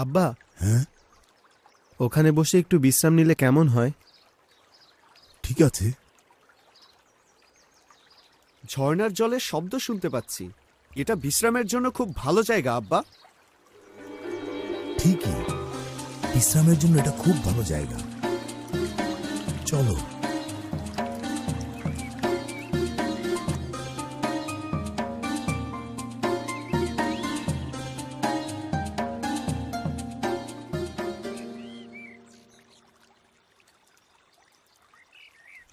আব্বা। হ্যাঁ? ওখানে বসে একটু বিশ্রাম নিলে কেমন হয়? ঠিক আছে। ঝর্ণার জলের শব্দ শুনতে পাচ্ছি। এটা বিশ্রামের জন্য খুব ভালো জায়গা আব্বা। ঠিকই। বিশ্রামের জন্য এটা খুব ভালো জায়গা। চলো।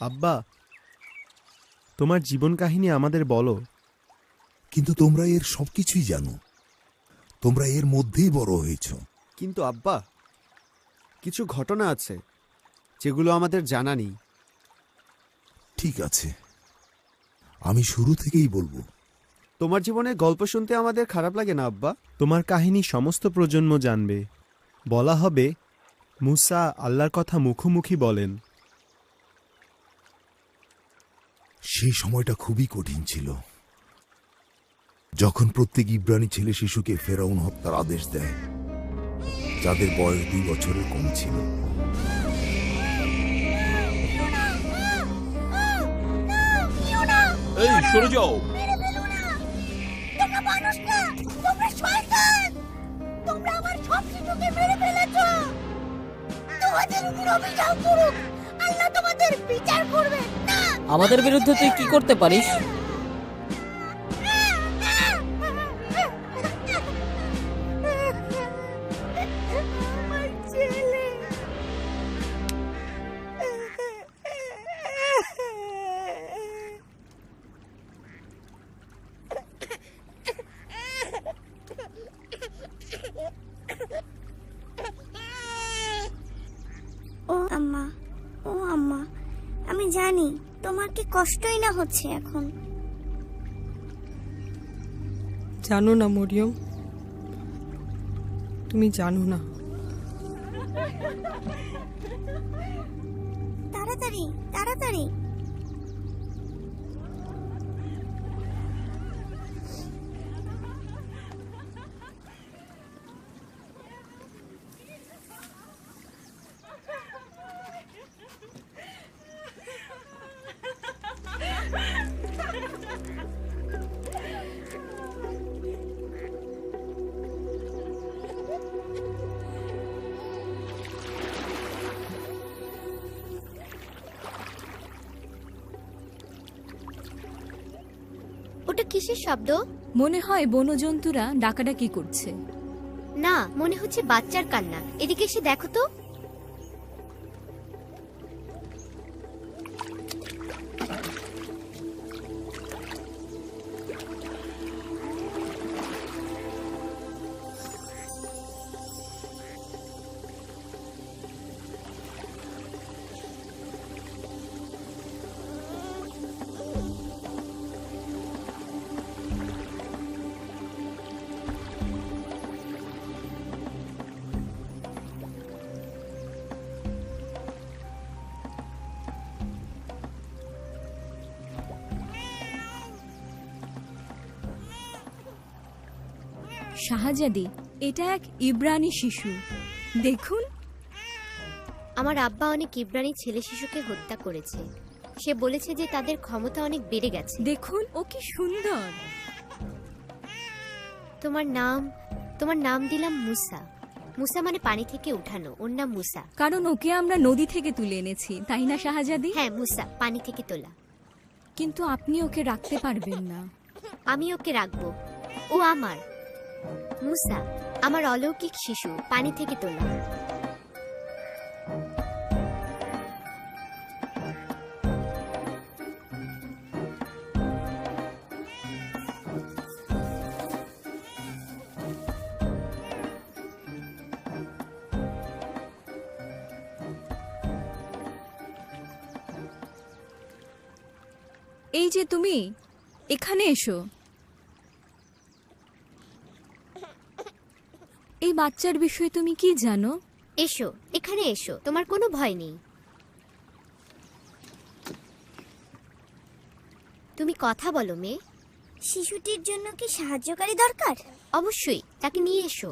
আব্বা। তোমার জীবন কাহিনী আমাদের বলো। কিন্তু তোমরা এর সবকিছুই জানো। তোমরা এর মধ্যেই বড় হয়েছ। কিন্তু আব্বা কিছু ঘটনা আছে যেগুলো আমাদের জানা নেই। ঠিক আছে। আমি শুরু থেকেই বলব। তোমার জীবনে গল্প শুনতে আমাদের খারাপ লাগে না আব্বা? তোমার কাহিনী সমস্ত প্রজন্ম জানবে। বলা হবে মুসা আল্লাহর কথা মুখোমুখি বলেন। সেই সময়টা খুবই কঠিন ছিল। যখন প্রত্যেক ইব্রানি ছেলে শিশুকে ফেরাউন হত্যার আদেশ দেয় যাদের বয়স দুই বছরের কম ছিল। এই সরে যাও। তোমরা মানুষ না তোমরা শয়তান। তোমরা আমার সব শিশুকে মেরে ফেলেছো। তোমাদের উপর অভিযোগ করুক আল্লাহ তোমাদের বিচার করবে। না আমাদের বিরুদ্ধে তুই কি করতে পারিস? কষ্টই না হচ্ছে এখন। জানো না মরিয়ম। তুমি জানো না। তাড়াতাড়ি তাড়াতাড়ি। ওটা কিসের শব্দ? মনে হয় বনজন্তুরা ডাকাডাকি করছে। না মনে হচ্ছে বাচ্চার কান্না। এদিকে এসে দেখো তো। শাহজাদি এটা এক ইব্রানি শিশু। দেখুন। আমার আব্বা অনেক ইব্রানি ছেলে শিশুকে হত্যা করেছে। সে বলেছে যে তাদের ক্ষমতা অনেক বেড়ে গেছে। দেখুন ও কি সুন্দর। তোমার নাম তোমার নাম দিলাম মুসা। মুসা মানে পানি থেকে উঠানো ওর নাম মুসা। কারণ ওকে আমরা নদী থেকে তুলে এনেছি তাই না শাহজাদি? হ্যাঁ মুসা পানি থেকে তোলা। কিন্তু আপনি ওকে রাখতে পারবেন না। আমি ওকে রাখব। ও আমার। মুসা আমার অলৌকিক শিশু পানি থেকে তোলা। এই যে তুমি এখানে এসো। এই বাচ্চার বিষয়ে তুমি কি জানো? এসো এখানে এসো তোমার কোনো ভয় নেই। তুমি কথা বলো মেয়ে। শিশুটির জন্য কি সাহায্যকারী দরকার? অবশ্যই তাকে নিয়ে এসো।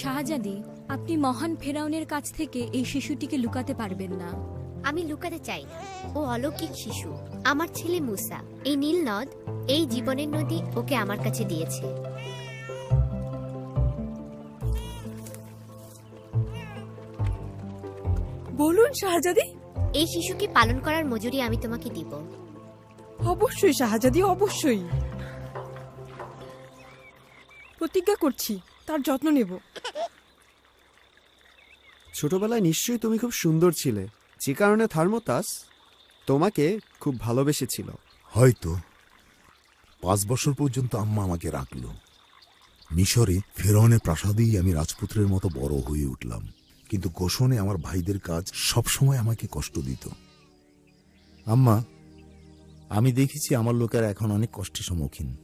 শাহজাদি আপনি মহান ফেরাউনের কাছ থেকে এই শিশুটিকে লুকাতে পারবেন না। আমি লুকাতে চাই না। ও অলৌকিক শিশু। আমার ছেলে মুসা। এই নীল নদ এই জীবনের নদী ওকে আমার কাছে দিয়েছে। বলুন শাহজাদি। এই শিশুকে পালন করার মজুরি আমি তোমাকে দিব। অবশ্যই শাহজাদি অবশ্যই। প্রতিজ্ঞা করছি তার যত্ন নেব। ছোটবেলায় নিশ্চয়ই তুমি খুব সুন্দর ছিলে। যে কারণে থার্মোতাস তোমাকে খুব ভালোবেসেছিল। হয়তো। পাঁচ বছর পর্যন্ত আম্মা আমাকে রাখল। মিশরে ফেরাউনের প্রাসাদেই আমি রাজপুত্রের মতো বড় হয়ে উঠলাম। কিন্তু গোষণে আমার ভাইদের কাজ সবসময় আমাকে কষ্ট দিত। আম্মা আমি দেখেছি আমার লোকেরা এখন অনেক কষ্টের সম্মুখীন।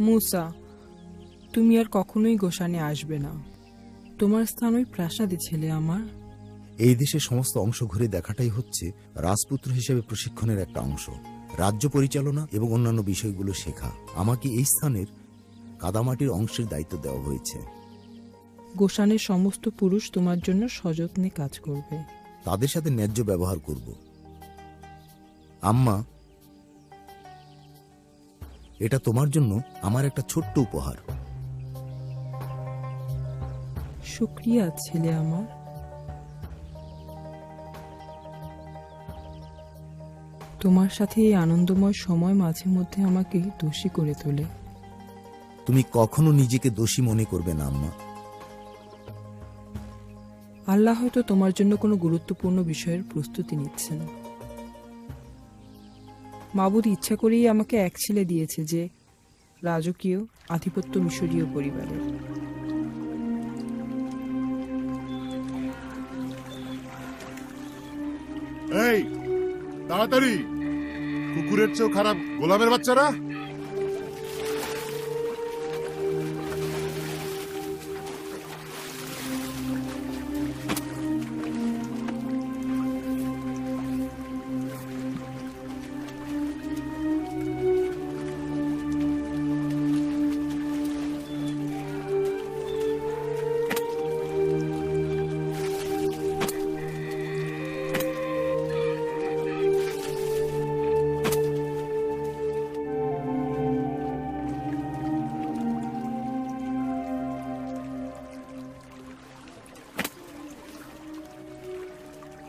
মুসা তুমি আর কখনোই গোসানে আসবে না। তোমার স্থান ওই প্রাসাদে ছেলে আমার। এই দেশের সমস্ত অংশ ঘুরে দেখাটাই হচ্ছে রাজপুত্র হিসেবে প্রশিক্ষণের একটা অংশ। রাজ্য পরিচালনা এবং অন্যান্য বিষয়গুলো শেখা। আমাকে এই স্থানের কাদামাটির অংশের দায়িত্ব দেওয়া হয়েছে। গোসানের সমস্ত পুরুষ তোমার জন্য সযত্নে কাজ করবে। তাদের সাথে ন্যায্য ব্যবহার করব। আম্মা এটা তোমার জন্য আমার একটা ছোট্ট উপহার। শুক্রিয়া ছেলে আমার। তোমার সাথে এই আনন্দময় সময় মাঝে মধ্যে আমাকে দোষী করে তোলে। তুমি কখনো নিজেকে দোষী মনে করবে না আম্মা। আল্লাহ হয়তো তোমার জন্য কোনো গুরুত্বপূর্ণ বিষয়ের প্রস্তুতি নিচ্ছেন। মাবুদ ইচ্ছা করেই আমাকে এক ছেলে দিয়েছে যে রাজকীয় আধিপত্য মিশরীয় পরিবারের। এই তাড়াতাড়ি। কুকুরের চেয়েও খারাপ গোলামের বাচ্চারা?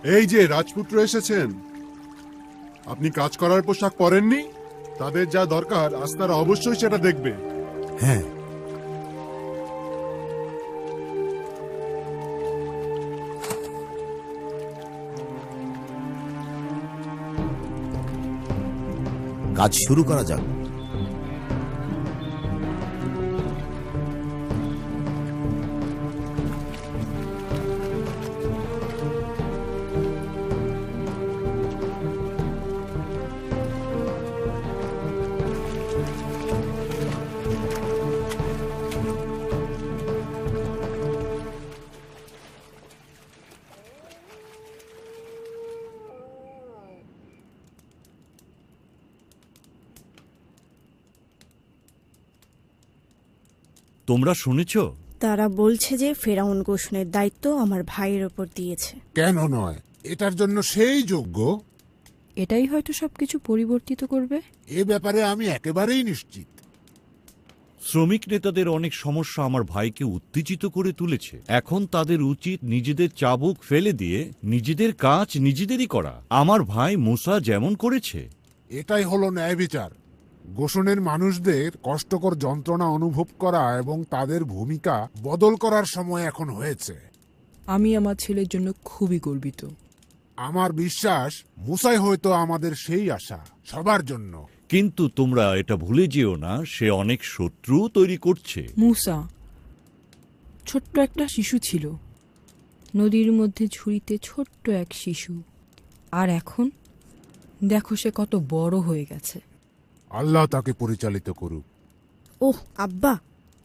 এই যে রাজপুত্র এসেছেন। আপনি কাজ করার পোশাক পরেননি? তাদের যা দরকার, আজ তারা অবশ্যই সেটা দেখবে। হ্যাঁ। কাজ শুরু করা যাক। তোমরা শুনেছ? তারা বলছে যে ফেরাউন গোষণের দায়িত্ব আমার ভাইয়ের ওপর দিয়েছে। কেন নয়? এটার জন্য সেই যোগ্য। এটাই হয়তো সবকিছু পরিবর্তিত করবে। এ ব্যাপারে আমি একেবারেই নিশ্চিত। শ্রমিক নেতাদের অনেক সমস্যা আমার ভাইকে উত্তেজিত করে তুলেছে। এখন তাদের উচিত নিজেদের চাবুক ফেলে দিয়ে নিজেদের কাজ নিজেদেরই করা। আমার ভাই মুসা যেমন করেছে। এটাই হলো ন্যায় বিচার। গোষণের মানুষদের কষ্টকর যন্ত্রণা অনুভব করা এবং তাদের ভূমিকা বদল করার সময় এখন হয়েছে। আমি আমার ছেলের জন্য খুবই গর্বিত। আমার বিশ্বাস মুসাই হয়তো আমাদের সেই আশা সবার জন্য। কিন্তু তোমরা এটা ভুলে যেও না সে অনেক শত্রু তৈরি করছে। মুসা ছোট্ট একটা শিশু ছিল। নদীর মধ্যে ঝুড়িতে ছোট্ট এক শিশু। আর এখন দেখো সে কত বড় হয়ে গেছে। আল্লাহ তাকে পরিচালিত করুক। ওহ আব্বা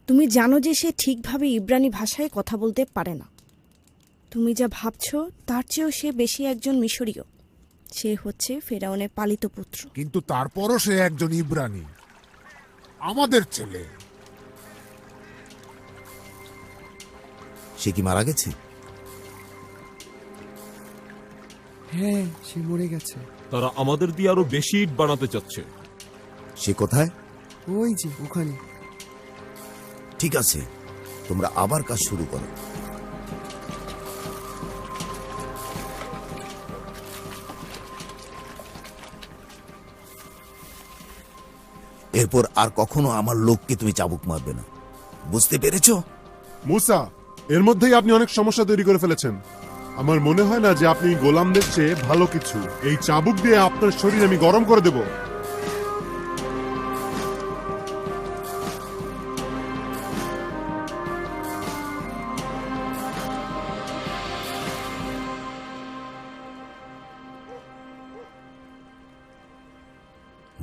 তুমি জানো যে সে ঠিকভাবে ইব্রানি ভাষায় কথা বলতে পারে না। তুমি যা ভাবছ তার চেয়েও সে বেশি একজন মিশরীয়। সে হচ্ছে ফেরাউনের পালিত পুত্র। কিন্তু তারপরও সে একজন ইব্রানি। আমাদের ছেলে। সে কি মারা গেছে? হ্যাঁ সে মরে গেছে। তারা আমাদের দিয়ে আরও বেশি ইট বানাতে চাচ্ছে। সে কোথায়? ওই যে ওখানে। ঠিক আছে তোমরা আবার কাজ শুরু করো। এরপর আর কখনো আমার লোককে তুমি চাবুক মারবে না। বুঝতে পেরেছ? মুসা এর মধ্যেই আপনি অনেক সমস্যা তৈরি করে ফেলেছেন। আমার মনে হয় না যে আপনি গোলামদের চেয়ে ভালো কিছু। এই চাবুক দিয়ে আপনার শরীর আমি গরম করে দেব।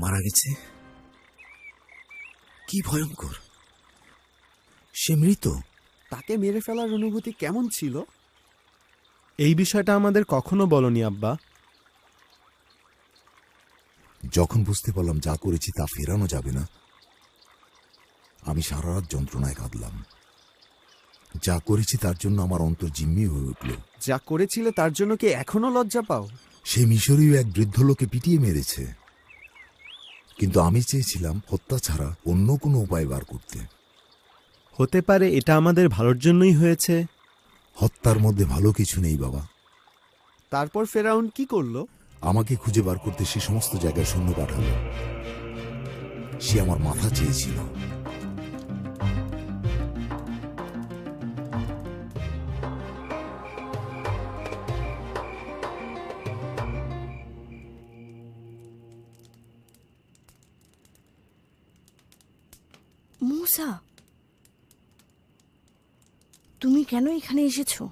মারা গেছে। কি ভয়ঙ্কর। সে মৃত। তাকে মেরে ফেলার অনুভূতি কেমন ছিল? এই বিষয়টা আমাদের কখনো বলনি আব্বা। যখন বুঝতে পারলাম যা করেছি তা ফেরানো যাবে না আমি সারা রাত যন্ত্রণায় কাঁদলাম। যা করেছি তার জন্য আমার অন্তর জিম্মি হয়ে উঠল। যা করেছিলে তার জন্য কি এখনও লজ্জা পাও? সে মিশরীয় এক বৃদ্ধ লোকে পিটিয়ে মেরেছে। কিন্তু আমি চেয়েছিলাম হত্যা ছাড়া অন্য কোনো উপায় বার করতে। হতে পারে এটা আমাদের ভালোর জন্যই হয়েছে। হত্যার মধ্যে ভালো কিছু নেই বাবা। তারপর ফেরাউন কি করল? আমাকে খুঁজে বার করতে সে সমস্ত জায়গায় সৈন্য পাঠালো। সে আমার মাথা চেয়েছিল। মুসা তুমি কেন এখানে এসেছ?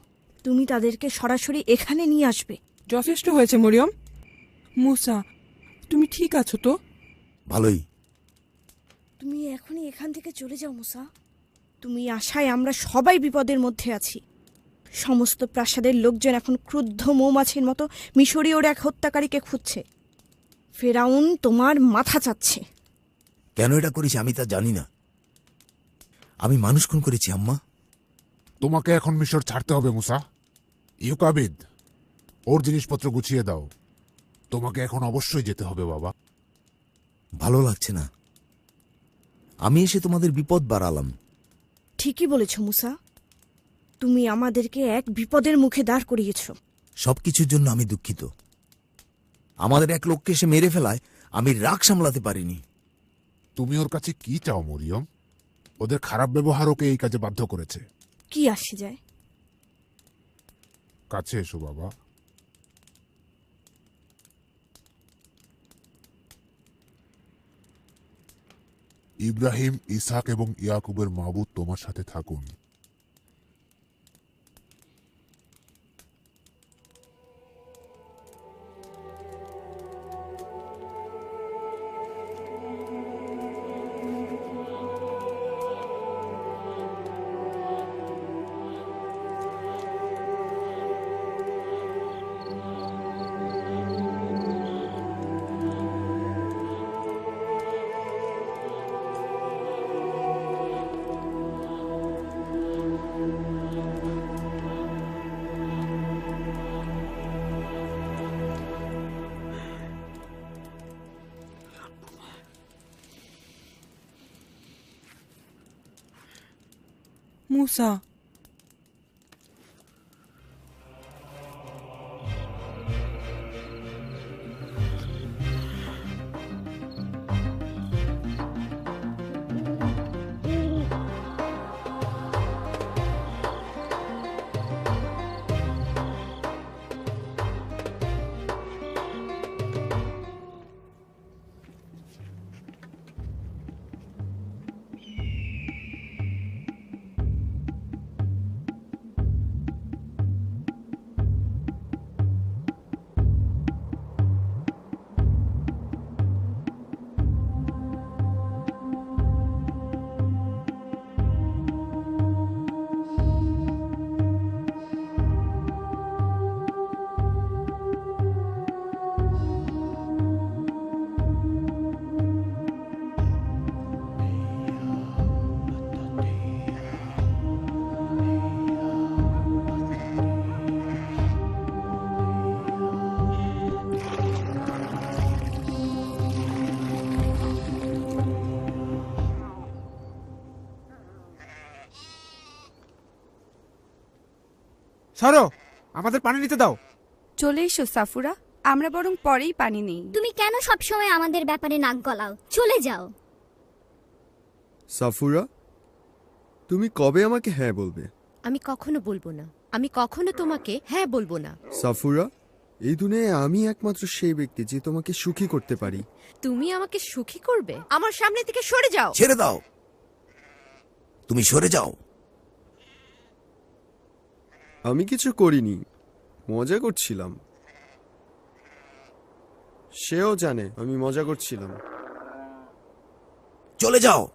তুমি তাদেরকে সরাসরি এখানে নিয়ে আসবে। যথেষ্ট হয়েছে মরিয়ম। মুসা তুমি ঠিক আছো তো? ভালোই। তুমি এখনই এখান থেকে চলে যাও মুসা। তুমি আশায় আমরা সবাই বিপদের মধ্যে আছি। সমস্ত প্রাসাদের লোকজন এখন ক্রুদ্ধ মৌমাছির মতো মিশরীয়র এক হত্যাকারীকে খুঁজছে। ফেরাউন তোমার মাথা চাচ্ছে। কেন এটা করেছি আমি তা জানি না। আমি মানুষ খুন করেছি আম্মা। তোমাকে এখন মিশর ছাড়তে হবে মুসা। ইউকাবিদ ওর জিনিসপত্র গুছিয়ে দাও। তোমাকে এখন অবশ্যই যেতে হবে বাবা। ভালো লাগছে না। আমি এসে তোমাদের বিপদ বাড়ালাম। ঠিকই বলেছ মুসা। তুমি আমাদেরকে এক বিপদের মুখে দাঁড় করিয়েছ। সবকিছুর জন্য আমি দুঃখিত। আমাদের এক লোককে সে মেরে ফেলায় আমি রাগ সামলাতে পারিনি। তুমি ওর কাছে কি চাও মরিয়ম? ওদের খারাপ ব্যবহার ওকে এই কাজে বাধ্য করেছে। কি আসে যায়? কাছে এসো বাবা। ইব্রাহিম ইসাক এবং ইয়াকুবের মাহবুদ তোমার সাথে থাকুন। মুসা সরো আমাদের পানি নিতে দাও। চলে এসো সাফুরা। আমরা বরং পরেই পানি নেই। তুমি কেন সবসময় আমাদের ব্যাপারে নাক গলাও? চলে যাও। সাফুরা তুমি কবে আমাকে হ্যাঁ বলবে? আমি কখনো বলব না। আমি কখনো তোমাকে হ্যাঁ বলব না। সাফুরা এই দুনিয়ায় আমি একমাত্র সেই ব্যক্তি যে তোমাকে সুখী করতে পারি। তুমি আমাকে সুখী করবে? আমার সামনে থেকে সরে যাও। ছেড়ে দাও। তুমি সরে যাও। আমি কিছু করিনি। মজা করছিলাম। সেও জানে আমি মজা করছিলাম। চলে যাও।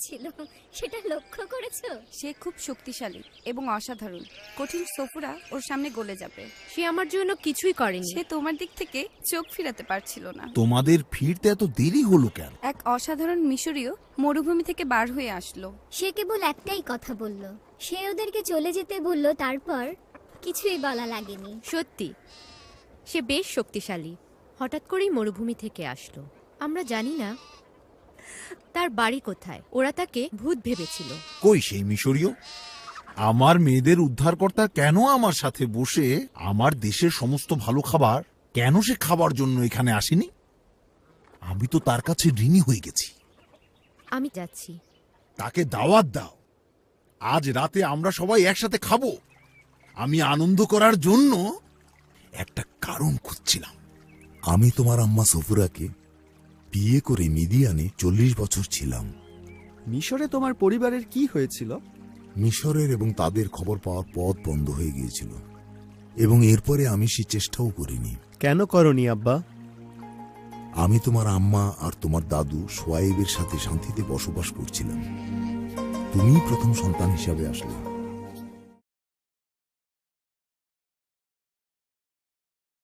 তাকাচ্ছিল সেটা লক্ষ্য করেছ? সে খুব শক্তিশালী এবং অসাধারণ। কঠিন সফুরা ওর সামনে গলে যাবে। সে আমার জন্য কিছুই করেনি। সে তোমার দিক থেকে চোখ ফিরাতে পারছিল না। তোমাদের ফিরতে এত দেরি হলো কেন? এক অসাধারণ মিশরীয় মরুভূমি থেকে বার হয়ে আসলো। সে কেবল একটাই কথা বলল। সে ওদেরকে চলে যেতে বলল তারপর কিছুই বলা লাগেনি। সত্যি সে বেশ শক্তিশালী। হঠাৎ করেই মরুভূমি থেকে আসলো। আমরা জানি না তার বাড়ি কোথায়? ওরা তাকে ভূত ভেবেছিল। কই সেই মিশরীয়? আমার মেয়েদের উদ্ধারকর্তা কেন আমার সাথে বসে আমার দেশের সমস্ত ভালো খাবার কেন সে খাবার জন্য এখানে আসেনি? আমি তো তার কাছে ঋণী হয়ে গেছি। আমি যাচ্ছি। তাকে দাওয়াত দাও। আজ রাতে আমরা সবাই একসাথে খাব। আমি আনন্দ করার জন্য একটা কারণ খুঁজছিলাম। আমি তোমার আম্মা সফুরাকে বিয়ে করে মিদিয়ানে চল্লিশ বছর ছিলাম। মিশরে তোমার পরিবারের কি হয়েছিল? মিশরের এবং তাদের খবর পাওয়ার পথ বন্ধ হয়ে গিয়েছিল। এবং এরপরে আমি সে চেষ্টাও করিনি। কেন করনি আব্বা? আমি তোমার আম্মা আর তোমার দাদু সোয়াইবের সাথে শান্তিতে বসবাস করছিলাম। তুমিই প্রথম সন্তান হিসাবে আসলে।